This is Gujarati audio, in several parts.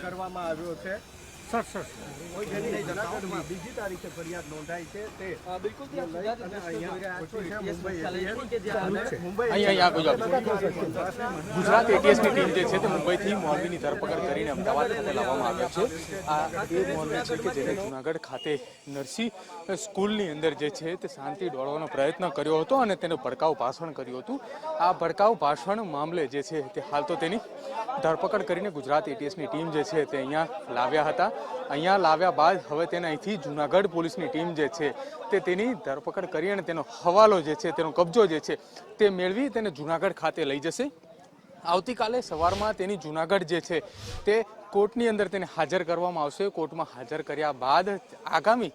કરવામાં આવ્યો છે સર સર બીજી તારીખે ફરિયાદ નોંધાઈ છે તે ગુજરાત એટીએસની ટીમ જે છે તે મુંબઈથી મોરબીની ધરપકડ કરીને અમદાવાદ ખાતે લાવવામાં આવ્યા છે. આ એ મોરબી છે કે જેને જુનાગઢ ખાતે નરસિંહ સ્કૂલની અંદર જે છે તે શાંતિ દોડવાનો પ્રયત્ન કર્યો હતો અને તેને ભડકાઉ ભાષણ કર્યું હતું. આ ભડકાઉ ભાષણ મામલે જે છે તે હાલ તો તેની ધરપકડ કરીને ગુજરાત એટીએસની ટીમ જે છે તે અહીંયા લાવ્યા હતા. અહીંયા લાવ્યા બાદ હવે તેને અહીંથી જુનાગઢ પોલીસની ટીમ જે છે તે તેની ધરપકડ કરી અને તેનો હવાલો જે છે, તેનો કબજો જે છે તે મેળવી તેને જુનાગઢ ખાતે લઈ જશે. આવતીકાલે સવારમાં તેની જુનાગઢ જે છે તે કોર્ટની અંદર તેને હાજર કરવામાં આવશે. કોર્ટમાં હાજર કર્યા બાદ આગામી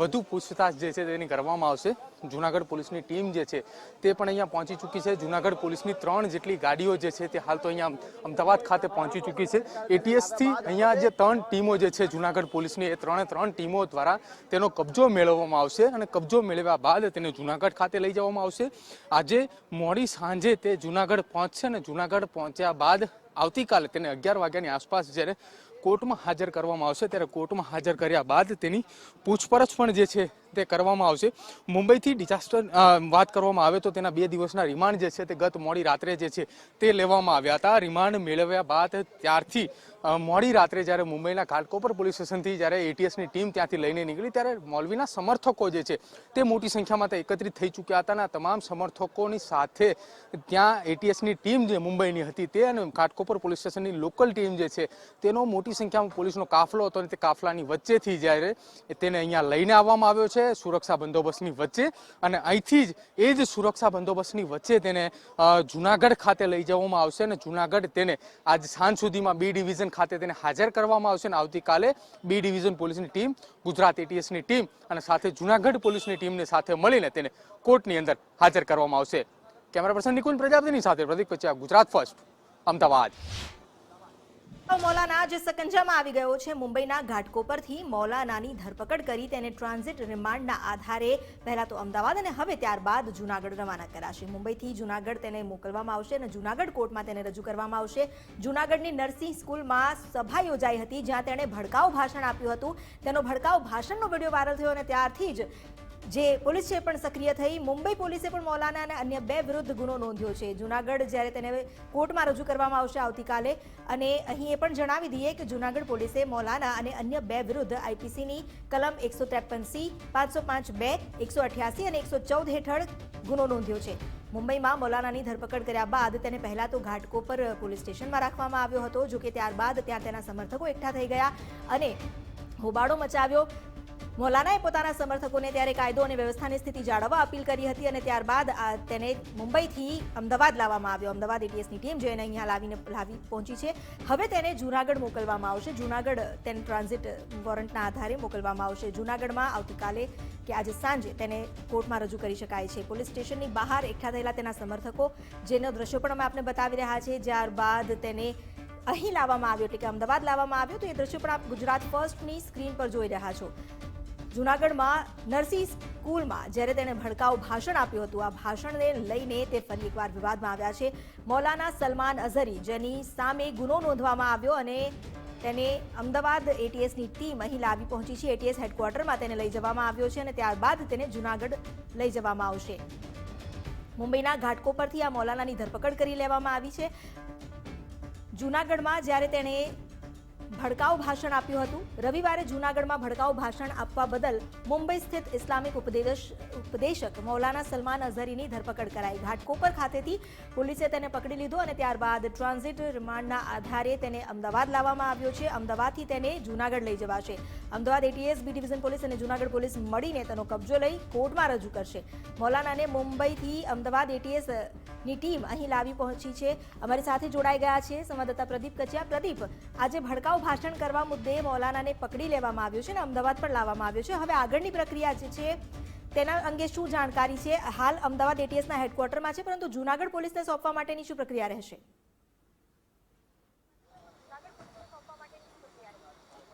વધુ પૂછતાછ જે છે તેની કરવામાં આવશે. જુનાગઢ પોલીસની ટીમ જે છે તે પણ અહીંયા પહોંચી ચૂકી છે. જુનાગઢ પોલીસની ત્રણ જેટલી ગાડીઓ જે છે તે હાલ તો અહીંયા અમદાવાદ ખાતે પહોંચી ચૂકી છે. એટીએસથી અહીંયા જે ત્રણ ટીમો જે છે જુનાગઢ પોલીસની, એ ત્રણે ત્રણ ટીમો દ્વારા તેનો કબજો મેળવવામાં આવશે અને કબજો મેળવ્યા બાદ તેને જુનાગઢ ખાતે લઈ જવામાં આવશે. આજે મોડી સાંજે તે જુનાગઢ પહોંચશે અને જુનાગઢ પહોંચ્યા બાદ આવતીકાલે તેને અગિયાર વાગ્યાની આસપાસ જ્યારે કોર્ટમાં હાજર કરવામાં આવશે, ત્યારે કોર્ટમાં હાજર કર્યા બાદ તેની પૂછપરછ પણ જે છે તે કરવામાં આવશે. મુંબઈથી ડિઝાસ્ટર વાત કરવામાં આવે તો તેના બે દિવસના રિમાન્ડ જે છે તે ગત મોડી રાત્રે જે છે તે લેવામાં આવ્યા હતા. રિમાન્ડ મેળવ્યા બાદ ત્યારથી મોડી રાત્રે જ્યારે મુંબઈના ઘાટકોપર પોલીસ સ્ટેશનથી જ્યારે એટીએસની ટીમ ત્યાંથી લઈને નીકળી ત્યારે મોલવીના સમર્થકો જે છે તે મોટી સંખ્યામાં ત્યાં એકત્રિત થઈ ચૂક્યા હતા અને તમામ સમર્થકોની સાથે ત્યાં એટીએસની ટીમ જે મુંબઈની હતી તે અને ઘાટકોપર પોલીસ સ્ટેશનની લોકલ ટીમ જે છે તેનો મોટી સંખ્યામાં પોલીસનો કાફલો હતો અને તે કાફલાની વચ્ચેથી જ્યારે તેને અહીંયા લઈને આવવામાં આવ્યો છે. સુરક્ષા બંદોબસ્તની વચ્ચે અને અહીંથી જ એ જ સુરક્ષા બંદોબસ્તની વચ્ચે તેને જુનાગઢ ખાતે લઈ જવામાં આવશે અને જુનાગઢ તેને આજ સાંજ સુધીમાં બી ડિવિઝન ખાતે તેને હાજર કરવામાં આવશે અને આવતીકાલે બી ડિવિઝન પોલીસની ટીમ, ગુજરાત એટીએસની ટીમ અને સાથે જુનાગઢ પોલીસની ટીમને સાથે મળીને તેને કોર્ટની અંદર હાજર કરવામાં આવશે. કેમેરા પર્સન નિકુંજ પ્રજાપતિની સાથે પ્રદીપ કચ્યા ગુજરાત ફર્સ્ટ, અમદાવાદ. મૌલાના જે સકંજામાં આવી ગયો છે. મુંબઈના ઘાટકોપરથી મૌલાનાની ધરપકડ કરી તેને ટ્રાન્ઝિટ રિમાન્ડના આધારે પહેલા તો અમદાવાદ અને હવે ત્યારબાદ જુનાગઢ રવાના કરાશે. મુંબઈથી જુનાગઢ તેને મોકલવામાં આવશે અને જુનાગઢ કોર્ટમાં તેને રજૂ કરવામાં આવશે. જુનાગઢની નર્સિંગ સ્કૂલમાં સભા યોજાઈ હતી જ્યાં તેણે ભડકાઉ ભાષણ આપ્યું હતું. તેનો ભડકાઉ ભાષણનો વીડિયો વાયરલ થયો અને ત્યારથી જ જે પોલીસ છે પણ સક્રિય થઈ. મુંબઈ પોલીસે પણ મૌલાના અને અન્ય બે વિરુદ્ધ ગુનો નોંધ્યો છે. જુનાગઢ જ્યારે તેને કોર્ટમાં રજૂ કરવામાં આવશે આવતીકાલે. અને અહીં એ પણ જણાવી દઈએ કે જુનાગઢ પોલીસે મૌલાના અને અન્ય બે વિરુદ્ધ આઈપીસીની કલમ એકસો ત્રેપન સી, પાંચસો પાંચ બે, એકસો અઠ્યાસી અને એકસો ચૌદ હેઠળ ગુનો નોંધ્યો છે. મુંબઈમાં મૌલાનાની ધરપકડ કર્યા બાદ તેને પહેલા તો ઘાટકોપર પોલીસ સ્ટેશનમાં રાખવામાં આવ્યો હતો, જોકે ત્યારબાદ ત્યાં તેના સમર્થકો એકઠા થઈ ગયા અને હોબાળો મચાવ્યો. મૌલાનાએ પોતાના સમર્થકોને ત્યારે કાયદો અને વ્યવસ્થાની સ્થિતિ જાળવવા અપીલ કરી હતી અને ત્યારબાદ તેને મુંબઈથી અમદાવાદ લાવવામાં આવ્યો. અમદાવાદ એટીએસની ટીમ જેને અહીંયા લાવીને લાવી પહોંચી છે. હવે તેને જૂનાગઢ મોકલવામાં આવશે. જૂનાગઢ તેને ટ્રાન્ઝિટ વોરંટના આધારે મોકલવામાં આવશે. જૂનાગઢમાં આવતીકાલે કે આજે સાંજે તેને કોર્ટમાં રજૂ કરી શકાય છે. પોલીસ સ્ટેશનની બહાર એકઠા થયેલા તેના સમર્થકો, જેનો દ્રશ્યો પણ અમે આપને બતાવી રહ્યા છે ત્યારબાદ તેને અહીં લાવવામાં આવ્યો. એટલે કે અમદાવાદ લાવવામાં આવ્યો. તો એ દ્રશ્યો પણ આપ ગુજરાત ફર્સ્ટની સ્ક્રીન પર જોઈ રહ્યા છો. જૂનાગઢમાં નરસિંહ સ્કૂલમાં જ્યારે તેણે ભડકાઉ ભાષણ આપ્યું હતું, આ ભાષણને લઈને તે ફરી એકવાર વિવાદમાં આવ્યા છે. મૌલાના સલમાન અઝહરી, જેની સામે ગુનો નોંધવામાં આવ્યો અને તેને અમદાવાદ એટીએસની ટીમ અહીં લાવી પહોંચી છે. એટીએસ હેડક્વાર્ટરમાં તેને લઈ જવામાં આવ્યો છે અને ત્યારબાદ તેને જૂનાગઢ લઈ જવામાં આવશે. મુંબઈના ઘાટકોપરથી આ મૌલાનાની ધરપકડ કરી લેવામાં આવી છે. જૂનાગઢમાં જ્યારે તેણે ભડકાઉ ભાષણ આપ્યું હતું. રવિવારે જૂનાગઢમાં ભડકાઉ ભાષણ આપવા બદલ મુંબઈ સ્થિત ઇસ્લામિક ઉપદેશ, ઉપદેશક મૌલાના સલમાન અઝહરીની ધરપકડ કરાઈ. ઘાટકોપર ખાતેથી પોલીસે તેને પકડી લીધો અને ત્યારબાદ ટ્રાન્ઝિટ રિમાન્ડના આધારે તેને અમદાવાદ લાવવામાં આવ્યો છે. અમદાવાદથી તેને જૂનાગઢ લઈ જવાશે. Ahmedabad ATS B division police અને જૂનાગઢ પોલીસ મળીને તેનો કબજો લઈ કોર્ટમાં રજૂ કરશે. મૌલાનાને મુંબઈથી અમદાવાદ એટીએસની ટીમ અહીં લાવી પહોંચી છે. અમારી સાથે જોડાઈ ગયા છે સંવાદદાતા પ્રદીપ કચિયા. પ્રદીપ, આજે ભડકાઉ ભાષણ કરવા મુદ્દે મૌલાનાને પકડી લેવામાં આવ્યો છે અને અમદાવાદ પણ લાવવામાં આવ્યો છે. હવે આગળની પ્રક્રિયા જે છે, તેના અંગે શું જાણકારી છે? હાલ અમદાવાદ એટીએસના હેડક્વાર્ટરમાં છે, પરંતુ જૂનાગઢ પોલીસને સોંપવા માટેની શું પ્રક્રિયા રહેશે?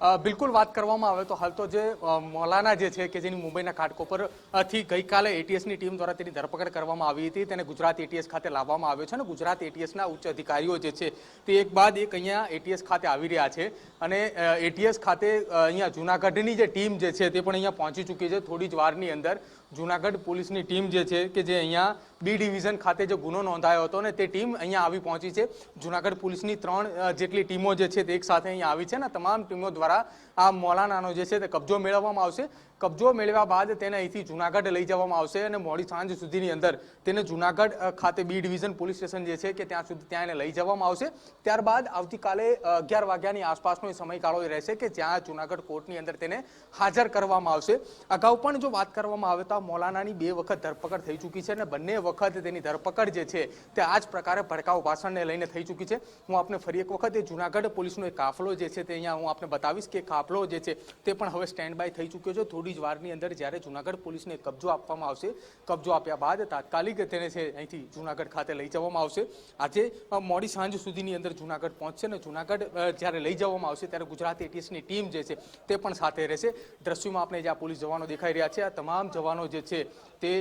બિલકુલ વાત કરવામાં આવે તો હાલ તો જે મૌલાના જે છે કે જેની મુંબઈના કાટકોપરથી ગઈકાલે એટીએસની ટીમ દ્વારા તેની ધરપકડ કરવામાં આવી હતી. તેને ગુજરાત એટીએસ ખાતે લાવવામાં આવ્યો છે અને ગુજરાત એટીએસના ઉચ્ચ અધિકારીઓ જે છે તે એક બાદ એક અહીંયા એટીએસ ખાતે આવી રહ્યા છે. અને એટીએસ ખાતે અહીંયા જુનાગઢની જે ટીમ જે છે તે પણ અહીંયા પહોંચી ચૂકી છે થોડી જ વારની અંદર. જુનાગઢ પોલીસની ટીમ જે છે કે જે અહીંયા બી ડિવિઝન ખાતે જે ગુનો નોંધાયો હતો ને તે ટીમ અહીંયા આવી પહોંચી છે. જુનાગઢ પોલીસની ત્રણ જેટલી ટીમો જે છે તે એક સાથે અહીંયા આવી છે ને તમામ ટીમો દ્વારા આ મોલાનાનો જે છે તે કબજો મેળવવામાં આવશે. કબજો મેળવ્યા બાદ તેને અહીંથી જુનાગઢ લઈ જવામાં આવશે અને મોડી સાંજ સુધીની અંદર તેને જુનાગઢ ખાતે બી ડિવિઝન પોલીસ સ્ટેશન જે છે કે ત્યાં સુધી ત્યાં એને લઈ જવામાં આવશે. ત્યારબાદ આવતીકાલે અગિયાર વાગ્યાની આસપાસનો એ સમયગાળો એ રહેશે કે જ્યાં જુનાગઢ કોર્ટની અંદર તેને હાજર કરવામાં આવશે. અગાઉ પણ જો વાત કરવામાં આવે તો મૌલાનાની બે વખત ધરપકડ થઈ ચૂકી છે અને બંને વખત તેની ધરપકડ જે છે તે આ જ પ્રકારે ભડકાઉ ભાષણને લઈને થઈ ચૂકી છે. હું આપને ફરી એક વખત એ જુનાગઢ પોલીસનો એક કાફલો જે છે તે અહીંયા હું આપને બતાવીશ કે કાફલો જે છે તે પણ હવે સ્ટેન્ડ બાય થઈ ચૂક્યો છે. થોડી જ વારની અંદર જ્યારે જુનાગઢ પોલીસને કબજો આપવામાં આવશે, કબજો આપ્યા બાદ તાત્કાલિક તેને છે અહીંથી જુનાગઢ ખાતે લઈ જવામાં આવશે. આજે મોડી સાંજ સુધીની અંદર જુનાગઢ પહોંચશે અને જુનાગઢ જ્યારે લઈ જવામાં આવશે ત્યારે ગુજરાત એટીએસની ટીમ જે છે તે પણ સાથે રહેશે. દ્રશ્યમાં આપણે જે આ પોલીસ જવાનો દેખાઈ રહ્યા છે, આ તમામ જવાનો જે છે તે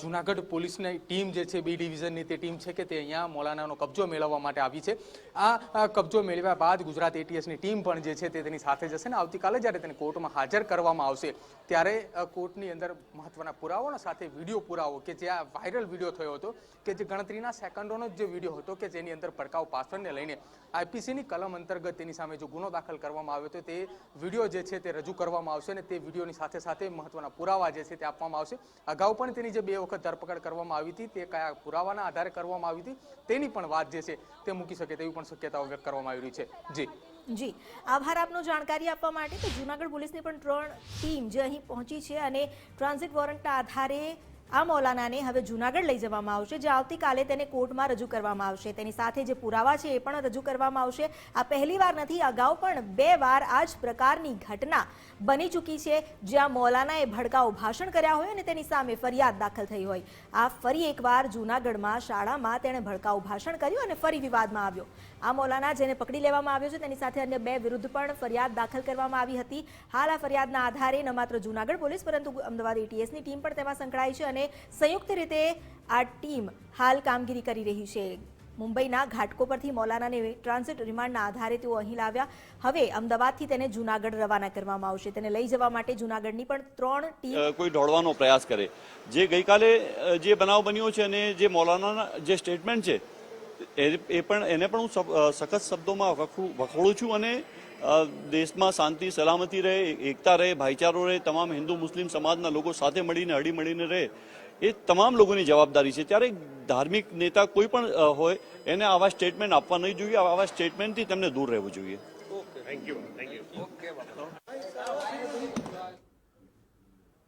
જૂનાગઢ પોલીસની ટીમ જે છે, બી ડિવિઝનની તે ટીમ છે કે તે અહીંયા મોલાનાનો કબજો મેળવવા માટે આવી છે. આ કબજો મેળવ્યા બાદ ગુજરાત એટીએસની ટીમ પણ જે છે તે તેની સાથે જશે ને આવતીકાલે જ્યારે તેને કોર્ટમાં હાજર કરવામાં આવશે, ત્યારે કોર્ટની અંદર મહત્વના પુરાવાઓ સાથે વીડિયો પુરાવો કે જે આ વાયરલ વીડિયો થયો હતો કે જે ગણતરીના સેકન્ડોનો જ જે વીડિયો હતો કે જેની અંદર પડકાવ પાછળને લઈને આઈપીસીની કલમ અંતર્ગત તેની સામે જો ગુનો દાખલ કરવામાં આવ્યો તો તે વીડિયો જે છે તે રજૂ કરવામાં આવશે અને તે વિડીયોની સાથે સાથે મહત્વના પુરાવા જે છે તે આપવામાં આવશે. અગાઉ પણ તેની જે બે વખત ધરપકડ કરવામાં આવી હતી, તે કયા પુરાવાના આધારે કરવામાં આવી હતી, તેની પણ વાત જે છે, તે મૂકી શકે તેવી પણ શક્યતાઓ વ્યક્ત કરવામાં આવી રહી છે. જી. જી. આભાર આપનો જાણકારી આપવા માટે. તો જૂનાગઢ પોલીસની પણ ત્રણ ટીમ જે અહીં પહોંચી છે અને ટ્રાન્ઝિટ વોરંટના આધારે આ મૌલાનાને હવે જૂનાગઢ લઈ જવામાં આવશે, જે આવતીકાલે તેને કોર્ટમાં રજૂ કરવામાં આવશે. તેની સાથે જે પુરાવા છે એ પણ રજૂ કરવામાં આવશે. આ પહેલી વાર નથી, અગાઉ પણ બે વાર આ જ પ્રકારની ઘટના બની ચૂકી છે, જ્યાં મૌલાનાએ ભડકાઉ ભાષણ કર્યા હોય અને તેની સામે ફરિયાદ દાખલ થઈ હોય. આ ફરી એકવાર જૂનાગઢમાં શાળામાં તેણે ભડકાઉ ભાષણ કર્યું અને ફરી વિવાદમાં આવ્યો. આ મૌલાના જેને પકડી લેવામાં આવ્યો છે, તેની સાથે અન્ય બે વિરુદ્ધ પણ ફરિયાદ દાખલ કરવામાં આવી હતી. હાલ આ ફરિયાદના આધારે ન માત્ર જૂનાગઢ પોલીસ, પરંતુ અમદાવાદ એટીએસની ટીમ પણ તેમાં સંકળાઈ છે અને સંયુક્ત રીતે આ ટીમ હાલ કામગીરી કરી રહી છે. મુંબઈના ઘાટકો પરથી મૌલાનાને ટ્રાન્ઝિટ રિમાન્ડના આધારે તેઓ અહીં લાવ્યા. હવે અમદાવાદથી તેને જૂનાગઢ રવાના કરવામાં આવશે. તેને લઈ જવા માટે જૂનાગઢની પણ ત્રણ ટીમ કોઈ ઢોળવાનો પ્રયાસ કરે. જે ગઈકાલે જે બનાવ બન્યો છે અને જે મૌલાનાના જે સ્ટેટમેન્ટ છે, એ પણ, એને પણ હું સખત શબ્દોમાં વખોડું છું અને દેશમાં શાંતિ, સલામતી રહે, એકતા રહે, ભાઈચારો રહે, તમામ હિન્દુ, મુસ્લિમ સમાજના લોકો સાથે મળીને હળી મળીને રહે. એ તમામ લોકોની જવાબદારી છે. ત્યારે ધાર્મિક નેતા કોઈ પણ હોય એને આવા સ્ટેટમેન્ટ આપવા નહીં જોઈએ. આવા સ્ટેટમેન્ટથી તેમને દૂર રહેવું જોઈએ.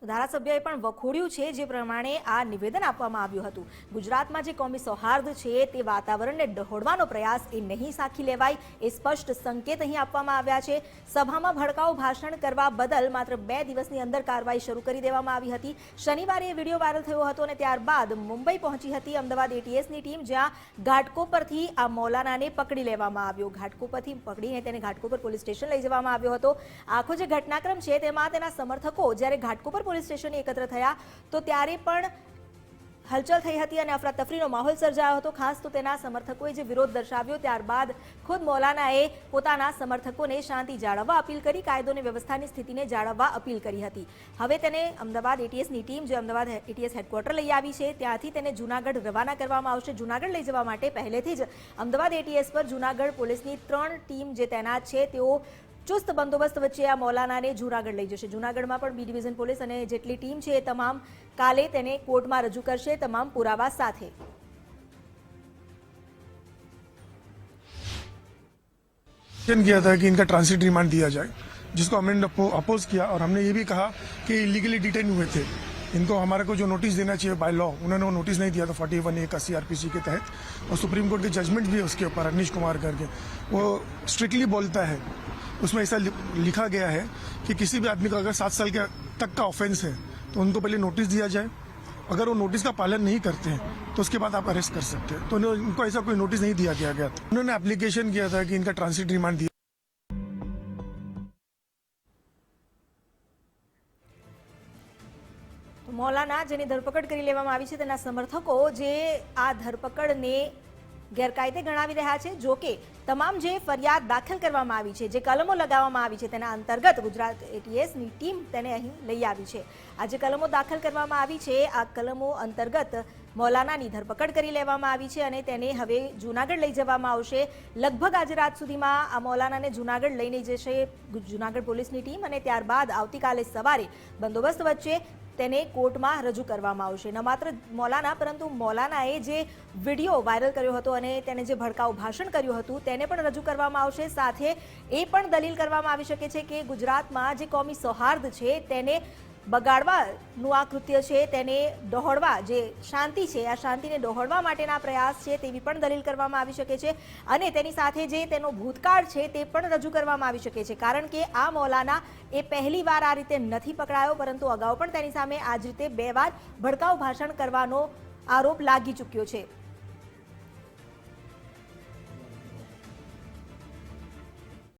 ધારાસભ્યએ પણ વખોડ્યું છે જે પ્રમાણે આ નિવેદન આપવામાં આવ્યું હતું. ગુજરાતમાં જે કોમી સૌહાર્દ છે તે વાતાવરણને ડહોળવાનો પ્રયાસ એ નહીં સાખી લેવાય એ સ્પષ્ટ સંકેત અહીં આપવામાં આવ્યા છે. સભામાં ભડકાઉ ભાષણ કરવા બદલ માત્ર બે દિવસની અંદર કાર્યવાહી શરૂ કરી દેવામાં આવી હતી. શનિવારે એ વીડિયો વાયરલ થયો હતો અને ત્યારબાદ મુંબઈ પહોંચી હતી અમદાવાદ એટીએસની ટીમ, જ્યાં ઘાટકો પરથી આ મૌલાનાને પકડી લેવામાં આવ્યો. ઘાટકો પરથી પકડીને તેને ઘાટકોપર પોલીસ સ્ટેશન લઈ જવામાં આવ્યો હતો. આખો જે ઘટનાક્રમ છે તેમાં તેના સમર્થકો જ્યારે ઘાટકોપર પોલીસ સ્ટેશને એકત્ર થયા. તો ત્યારે પણ હલચલ થઈ હતી અને અફરાતફરીનો માહોલ સર્જાયો હતો. ખાસ તો તેના સમર્થકોએ જે વિરોધ દર્શાવ્યો ત્યારબાદ ખુદ મૌલાનાએ પોતાના સમર્થકોને શાંતિ જાળવવા અપીલ કરી, કાયદો અને વ્યવસ્થાની સ્થિતિને જાળવવા અપીલ કરી હતી. હવે તેને અમદાવાદ એટીએસની ટીમ જે અમદાવાદ એટીએસ હેડક્વાર્ટર લઈ આવી છે, ત્યાંથી તેને જૂનાગઢ રવાના કરવામાં આવશે. જૂનાગઢ લઈ જવા માટે પહેલેથી જ અમદાવાદ એટીએસ પર જૂનાગઢ પોલીસની ત્રણ ટીમ જે તૈનાત છે, તેઓ ચુસ્ત બંદોબસ્ત વચ્ચે આ મૌલાનાને જૂનાગઢ લઈ જશે જૂનાગઢમાં પણ બી ડિવિઝન પોલીસ અને જેટલી ટીમ છે એ તમામ કાલે તેને કોર્ટમાં રજૂ કરશે તમામ પુરાવા સાથે क्वेश्चन किया था कि इनका ट्रांसिट रिमांड दिया जाए जिसको हमने अपोज किया और हमने ये भी कहा कि इलीगली डिटेन हुए थे इनको हमारे को जो नोटिस देना चाहिए बाय लॉ उन्होंने वो नोटिस नहीं दिया था फोर्टी वन एक अस्सी आरपीसी के तहत और सुप्रीम कोर्ट की जजमेंट भी है उसके ऊपर अनिश कुमार करके वो स्ट्रिक्टली बोलता है उसमें ऐसा लिखा गया है कि किसी भी आदमी का अगर सात साल के तक का ऑफेंस है तो उनको पहले नोटिस दिया जाए। अगर वो नोटिस का पालन नहीं करते हैं तो उसके बाद आप अरेस्ट कर सकते हैं। तो उनको ऐसा कोई नोटिस नहीं दिया गया था। उन्होंने एप्लीकेशन किया था कि इनका ट्रांसिट रिमांड दिया। મૌલાના જેની ધરપકડ કરી લેવામાં આવી છે તેના સમર્થકો જે ગેરકાયદે ગણાવી રહ્યા છે. જો કે, તમામ જે ફરિયાદ દાખલ કરવામાં આવી છે, જે કલમો લગાવવામાં આવી છે, તેના અંતર્ગત ગુજરાત એટીએસની ટીમ તેને અહીં લઈ આવી છે. આ જે કલમો દાખલ કરવામાં આવી છે, આ કલમો અંતર્ગત મૌલાનાની ધરપકડ કરી લેવામાં આવી છે અને તેને હવે જૂનાગઢ લઈ જવામાં આવશે. લગભગ આજે રાત સુધીમાં આ મૌલાનાને જૂનાગઢ લઈને જશે જૂનાગઢ પોલીસની ટીમ અને ત્યારબાદ આવતીકાલે સવારે બંદોબસ્ત વચ્ચે તેને કોર્ટમાં રજૂ કરવામાં આવશે. ન માત્ર મૌલાના, પરંતુ મૌલાનાએ જે વીડિયો વાયરલ કર્યો હતો અને તેને જે ભડકાઉ ભાષણ કર્યું હતું તેને પણ રજૂ કરવામાં આવશે. સાથે એ પણ દલીલ કરવામાં આવી શકે છે કે ગુજરાતમાં જે કોમી સૌહાર્દ છે તેને બગાડવાનું આ કૃત્ય છે, તેને ડહોળવા જે શાંતિ છે, આ શાંતિને ડહોળવા માટેના પ્રયાસ છે તેવી પણ દલીલ કરવામાં આવી શકે છે અને તેની સાથે જે તેનો ભૂતકાળ છે તે પણ રજૂ કરવામાં આવી શકે છે. કારણ કે આ મૌલાના એ પહેલી વાર આ રીતે નથી પકડાયો, પરંતુ અગાઉ પણ તેની સામે આ જ રીતે બે વાર ભડકાઉ ભાષણ કરવાનો આરોપ લાગી ચૂક્યો છે.